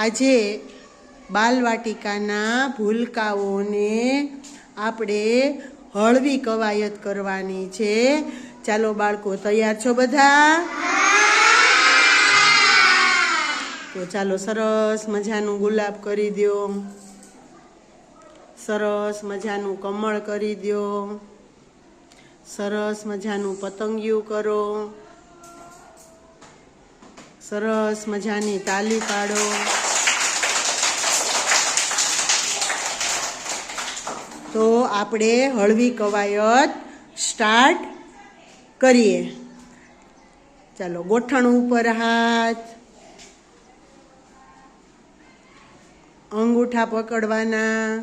આજે બાલવાટિકાના ભૂલકાઓને આપણે હળવી કવાયત કરવાની છે. ચાલો બાળકો, તૈયાર છો બધા? તો ચાલો, સરસ મજાનું ગુલાબ કરી દો. સરસ મજાનું કમળ કરી દો. સરસ મજાનું પતંગિયું કરો. સરસ મજાની તાલી પાડો. તો આપણે હળવી કવાયત સ્ટાર્ટ કરીએ. ચાલો, ગોઠણ ઉપર હાથ. અંગૂઠા પકડવાના.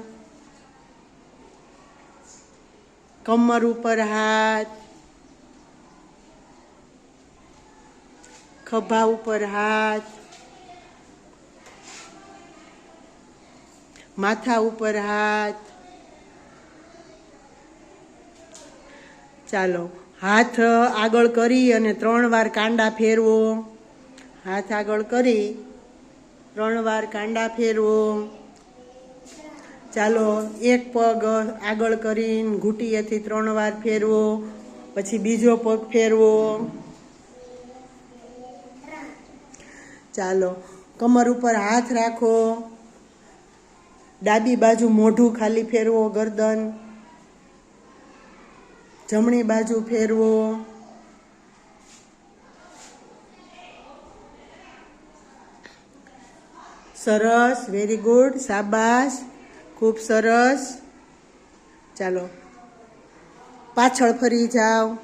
કમર ઉપર હાથ. ખભા ઉપર હાથ. માથા ઉપર હાથ. ચાલો, હાથ આગળ કરી અને ત્રણ વાર કાંડા ફેરવો. હાથ આગળ કરી, ત્રણ વાર કાંડા ફેરવો. ચાલો, એક પગ આગળ કરીને ઘૂંટીએથી ત્રણ વાર ફેરવો, પછી બીજો પગ ફેરવો. ચાલો, કમર ઉપર હાથ રાખો. ડાબી બાજુ મોઢું ખાલી ફેરવો ગરદન. જમણી બાજુ ફેરવો. સરસ વેરી ગુડ સાબાશ ખૂબ સરસ. ચાલો, પાછળ ફરી જાઓ.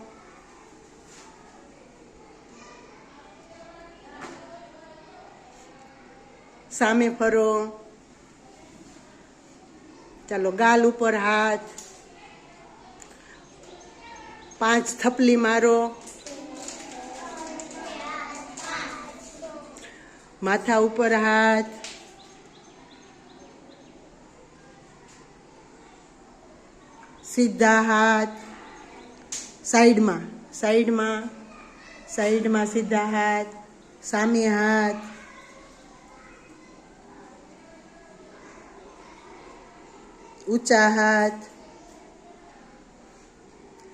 સામે ફરો. ચાલો, ગાલ ઉપર હાથ. પાંચ થપલી મારો. માથા ઉપર હાથ. સીધા હાથ. સાઈડમાં સાઈડમાં સાઈડમાં સીધા હાથ. સામે હાથ. ઊંચા હાથ.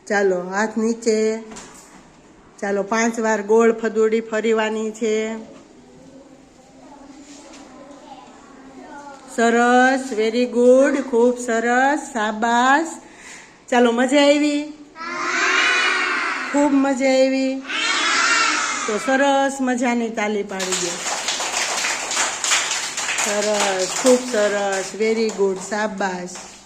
ચાલો, હાથ નીચે. ચાલો, પાંચ વાર ગોળ ફદુડી ફરીવાની છે. સરસ વેરી ગુડ ખૂબ સરસ સાબાસ ચાલો, મજા આવી? ખૂબ મજા આવી? તો સરસ મજાની તાલી પાડી દે. સરસ, ખૂબ સરસ વેરી ગુડ શાબાશ.